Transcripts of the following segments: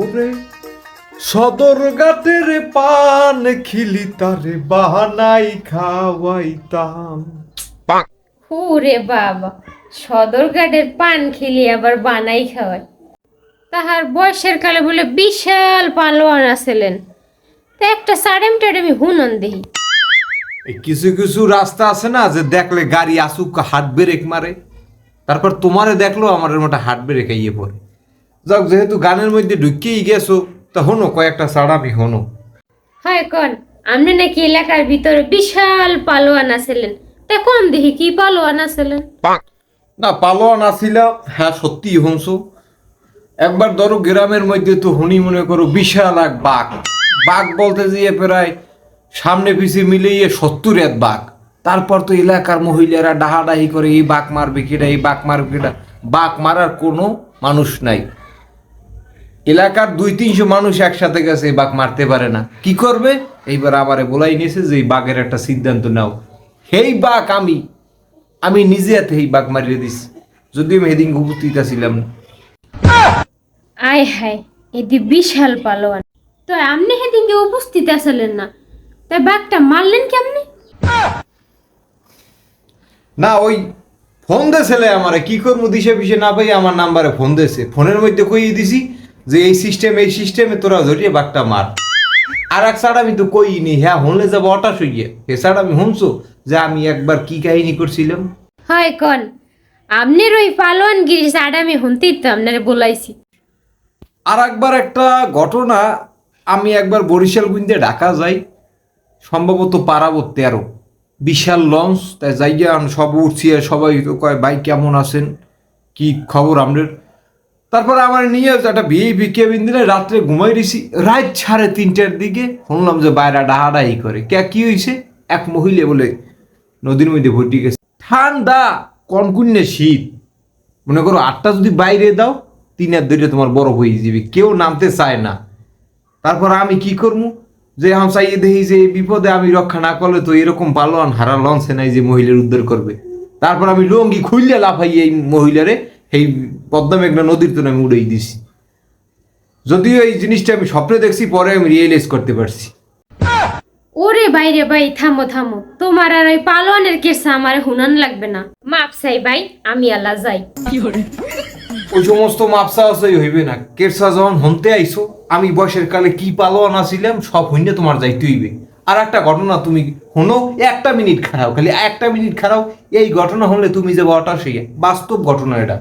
ওরে সদর ঘাটের পান খিলি তারে বাহানাই খাওয়াইতাম। হুরে বাবা সদরঘাটের পান খেলি আবার বানাই খাওয়ায়। তাহার বয়সের কালে বলে বিশাল পালোয়ান আসলেন। তা একটা সাড়েম টাড়েমি হুনন দেহি। কিছু কিছু রাস্তা আছে না যে দেখলে গাড়ি আসুক হাত ব্রেক মারে। তারপর তোমারে দেখল আমার মতো হাট ব্রেক ইয়ে পড়ে। যাক যেহেতু গানের মধ্যে ঢুকিয়েই গেছো তা হনো কয়েকটা সাড়ামি হনো। হয় কন আপনি নাকি এলাকার ভিতরে বিশাল পালোয়ান আসলেন তা কম দেখি কি পালোয়ান আসলেন না পালোয়ান আসিলাম হ্যাঁ সত্যি হংসো একবার ধরো গ্রামের মধ্যে তো হনি মনে করো বিশাল এক বাঘ। বাঘ বলতে যেয়ে প্রায় সামনে পিছিয়ে মিলিয়ে সত্তর এক বাঘ। তারপর তো এলাকার মহিলারা ডাহাডাহি করে এই বাঘ মারবে কেটা এই বাঘ মারবে কেটা বাঘ মারার কোনো মানুষ নাই। এলাকার দুই তিনশো মানুষ একসাথে গেছে এই বাঘ মারতে পারে না। কি করবে? এইবার আমারে বলাই নিয়েছে যে এই বাঘের একটা সিদ্ধান্ত নাও। সেই বাঘ আমি আমি নিজে হাতে এই বাঘ মারিয়ে দিছি। যদিও আমি সেদিন উপস্থিত ছিলাম না। আয় হায় এদি বিশাল পালোয়ান। তো আপনি সেদিনকে উপস্থিত আসলেন না। তাই বাঘটা মারলেন কেমনি? না ওই ফোন দেছিলে আমারে কি করব দিশে পিসে না পাই আমার নাম্বারে ফোন দেছে ফোনের মধ্যে কই দিছি যে এই সিস্টেম এই সিস্টেমে তোরা ধরিয়ে বাঘটা মার। আর এক সাইড আমি তো কইনি হ্যাঁ হলে যাব হঠাৎ হইয়ে। এ সাইড আমি শুনছো যে আমি একবার কি কাহিনী করছিলাম? হয় কন আপনার ওই পালোয়ান গিরি সাডামি হুনতেই তো আপনার বলাইছি। আর একবার একটা ঘটনা আমি একবার বরিশাল গুইন্দে ঢাকা যাই সম্ভবত পারাবো তেরো বিশাল লঞ্চ তাই যাইয়া আমি সব উঠছি সবাই তো কয় ভাই কেমন আছেন? কি খবর আমাদের তারপরে আমার নিয়ে একটা ভিআইপি কেবিন দিলে রাত্রে ঘুমাই দিছি রাত সাড়ে তিনটার দিকে শুনলাম যে বাইরে ডাহাডাহি করে। কে কি হয়েছে এক মহিলা বলে, নদীর মধ্যে ভর্তি গেছে। ঠান্ডা কনকুন্যে শীত। মনে করো আটটা যদি বাইরে দাও, তিন হাত ধরে তোমার বরফ হয়ে যাবে। কেউ নামতে চায় না। তারপর আমি কি করব যে হাম চাইয়ে দেখি যে এই বিপদে আমি রক্ষা না করলে তো এরকম পালোয়ান হারা লঞ্চে নাই যে মহিলার উদ্ধার করবে। তারপর আমি লঙ্গি খুললে লাফাই এই মহিলারে এই পদ্মা মেঘনা নদীর তো আমি উড়েই দিছি। যদিও এই জিনিসটা আমি স্বপ্নে দেখছি পরে আমি রিয়েলাইজ করতে পারছি। ওরে বাইরে ভাই থামো থামো। তোমার আর ওই পালোয়ানের কেসা আমার হুনান লাগবে না। মাপ চাই ভাই আমি আল্লাহ যাই। ওই সমস্ত মাপসা আসাই হইবে না। কেরসা যখন হনতে আইসো আমি বয়সের কালে কি পালোয়ান আসিলাম সব হইনে তোমার যাইতে হইবে। আর একটা ঘটনা তুমি হনো একটা মিনিট খারাও খালি একটা মিনিট খারাও এই ঘটনা হলে তুমি যে বটা সেই বাস্তব ঘটনা এটা।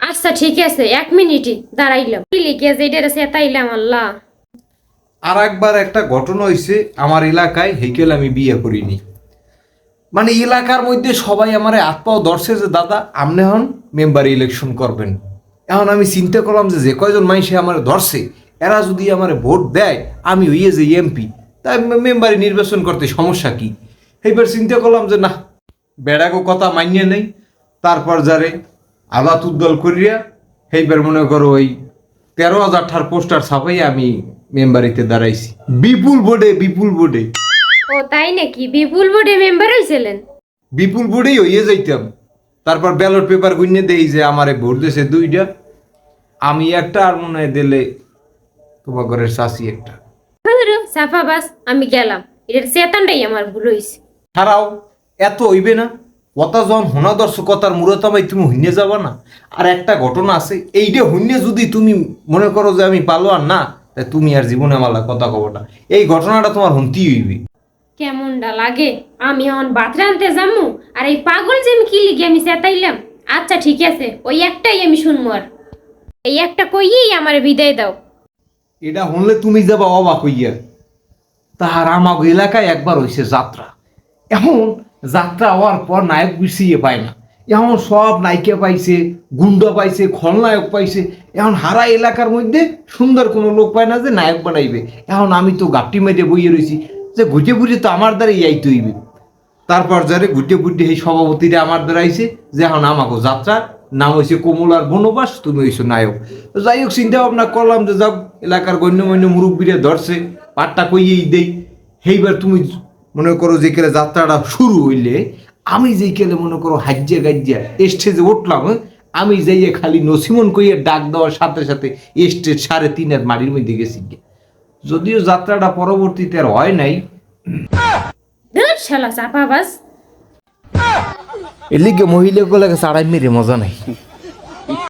আচ্ছা ঠিক আছে এক মিনিটই দাঁড়াইলাম। কি লিখে যে এটা সেতাইলাম আল্লাহ। আর একবার একটা ঘটনা হয়েছে আমার এলাকায় হেকেল আমি বিয়ে করিনি। মানে এলাকার মধ্যে সবাই আমার হাত পাও ধরছে যে দাদা আপনি হন মেম্বার ইলেকশন করবেন। এখন আমি চিন্তা করলাম যে যে কয়জন মানুষে আমার ধরছে এরা যদি আমার ভোট দেয় আমি হইয়ে যে এমপি তাই মেম্বারে নির্বাচন করতে সমস্যা কি? এইবার চিন্তা করলাম যে না বেড়াগো কথা মানিয়ে নেই তারপর যারে আলাত উদ্দল করিয়া সেইবার মনে করো ওই তেরো হাজার ঠার পোস্টার ছাপাই আমি মেম্বারিতে দাঁড়াইছি। বিপুল বোর্ডে বিপুল বোর্ডে ও তাই নাকি? বিপুল বোর্ডে মেম্বার হয়েছিলেন বিপুল বোর্ডেই হইয়ে যাইতাম। তারপর ব্যালট পেপার গুনে দেই যে আমারে ভোট দিয়েছে দুইটা। আমি একটা আর মনে হয় দিলে তোমার ঘরের শাসি একটা। সাফা বাস আমি গেলাম। এটার চেতনটাই আমার ভুল হয়েছে ছাড়াও এত হইবে না কথা যখন হোনা দর্শকতার মূরতাবাই তুমি হুন্যে যাবা না। আর একটা ঘটনা আছে এইটা হুন্যে যদি তুমি মনে করো যে আমি পালো আর না তাই তুমি আর জীবনে আমার কথা কব না। এই ঘটনাটা তোমার হুনতেই হইবে। কেমনটা লাগে? আমি এখন ভাত রানতে যামু আর এই পাগল যে আমি কি লিখে আমি চেতাইলাম আচ্ছা ঠিক আছে ওই একটাই আমি শুনব আর। এই একটা কইয়েই আমার বিদায় দাও। এটা হলে তুমি যাবা অবাক হইয়া। তাহার আমাগ এলাকায় একবার হইছে যাত্রা। এখন যাত্রা হওয়ার পর নায়ক বিছিয়ে পায় না। এখন সব নায়িকা পাইছে, গুন্ডা পাইছে, খলনায়ক পাইছে। এখন হারা এলাকার মধ্যে সুন্দর কোনো লোক পায় না যে নায়ক বানাইবে। এখন আমি তো গাপটি মেরে বইয়ে রয়েছি যে ঘুটে ঘুটে তো আমার দ্বারা ইয়াইতে হইবে। তারপর যারে ঘুটে ঘুটে এই সভাপতিরা আমার দ্বারা আইছে যে এখন আমাকে যাত্রা, নাম হয়েছে কমলার বনবাস, তুমি হইছো নায়ক। যাই হোক চিন্তা ভাবনা করলাম যে যাক, এলাকার গণ্যমান্য মুরব্বীরা ধরছে। পাটটা কইয়েই দেই। সেইবার তুমি মনে করো যে কেলে যাত্রাটা শুরু হইলে আমি যেই কেলে মনে করো হাজ্যে গাজ্যা স্টেজে উঠলাম হ্যাঁ, আমি যাইয়ে খালি নসিমন কইয়ে ডাক দেওয়ার সাথে সাথে স্টেট সাড়ে তিনের মাড়ির মধ্যে গেছি। যদিও যাত্রাটা পরবর্তীতে আর হয় নাই। শালা এর লিগে মহিলাগুলোকে চাড়াই মেরে মজা নাই।